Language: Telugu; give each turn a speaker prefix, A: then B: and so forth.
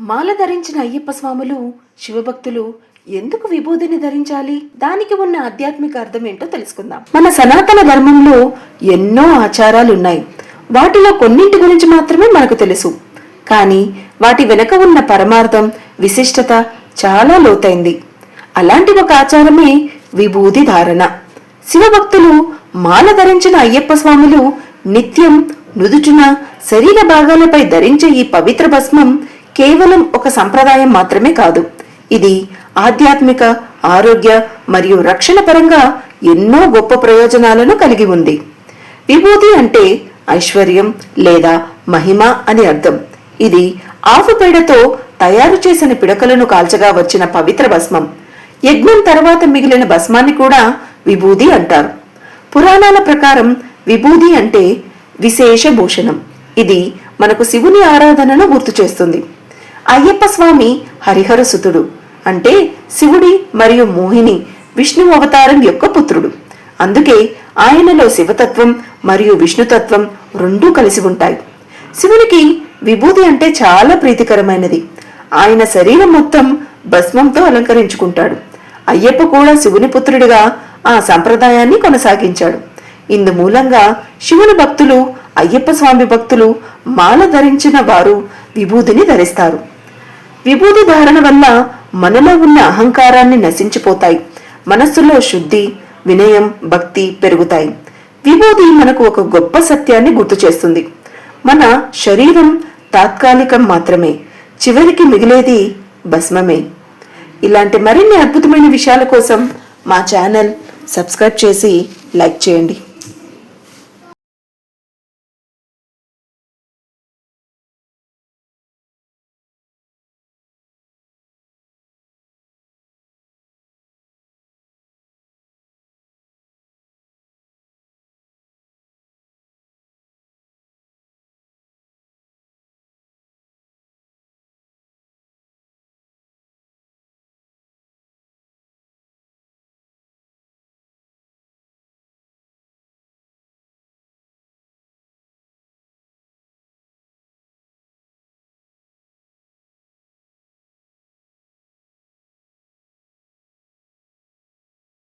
A: మాల ధరించిన అయ్యప్ప స్వాములు శివభక్తులు ఎందుకు విభూదిని ధరించాలి? దానికి ఉన్న ఆధ్యాత్మిక అర్థం ఏంటో తెలుసుకుందాం. మన సనాతన ధర్మంలో ఎన్నో ఆచారాలు ఉన్నాయి వాటిలో కొన్నింటి గురించి మాత్రమే మనకు తెలుసు. కానీ వాటి వెనుక ఉన్న పరమార్థం విశిష్టత చాలా లోతైంది. అలాంటి ఒక ఆచారమే విభూది ధారణ. శివభక్తులు మాల ధరించిన అయ్యప్ప స్వాములు నిత్యం నుదుటిన శరీర భాగాలపై ధరించే ఈ పవిత్ర భస్మం కేవలం ఒక సంప్రదాయం మాత్రమే కాదు. ఇది ఆధ్యాత్మిక ఆరోగ్య మరియు రక్షణ పరంగా ఎన్నో గొప్ప ప్రయోజనాలను కలిగి ఉంది. విభూతి అంటే ఐశ్వర్యం లేదా మహిమ అని అర్థం. ఇది ఆవుపేడతో తయారు చేసిన పిడకలను కాల్చగా వచ్చిన పవిత్ర భస్మం. యజ్ఞం తర్వాత మిగిలిన భస్మాన్ని కూడా విభూది అంటారు. పురాణాల ప్రకారం విభూది అంటే విశేష భూషణం. ఇది మనకు శివుని ఆరాధనను గుర్తు చేస్తుంది. అయ్యప్ప స్వామి హరిహర సుతుడు అంటే శివుడి మరియు మోహిని విష్ణు అవతారం యొక్క పుత్రుడు. అందుకే ఆయనలో శివతత్వం మరియు విష్ణుతత్వం రెండూ కలిసి ఉంటాయి. శివునికి విభూతి అంటే చాలా ప్రీతికరమైనది. ఆయన శరీరం మొత్తం భస్మంతో అలంకరించుకుంటాడు. అయ్యప్ప కూడా శివుని పుత్రుడిగా ఆ సంప్రదాయాన్ని కొనసాగించాడు. ఇందు మూలంగా శివుని భక్తులు అయ్యప్ప స్వామి భక్తులు మాల ధరించిన వారు విభూతిని ధరిస్తారు. విభూతి ధారణ వల్ల మనలో ఉన్న అహంకారాన్ని నశించిపోతాయి. మనస్సులో శుద్ధి వినయం భక్తి పెరుగుతాయి. విభూతి మనకు ఒక గొప్ప సత్యాన్ని గుర్తు చేస్తుంది. మన శరీరం తాత్కాలికం మాత్రమే చివరికి మిగిలేది భస్మమే. ఇలాంటి మరిన్ని అద్భుతమైన విషయాల కోసం మా ఛానల్ సబ్స్క్రైబ్ చేసి లైక్ చేయండి.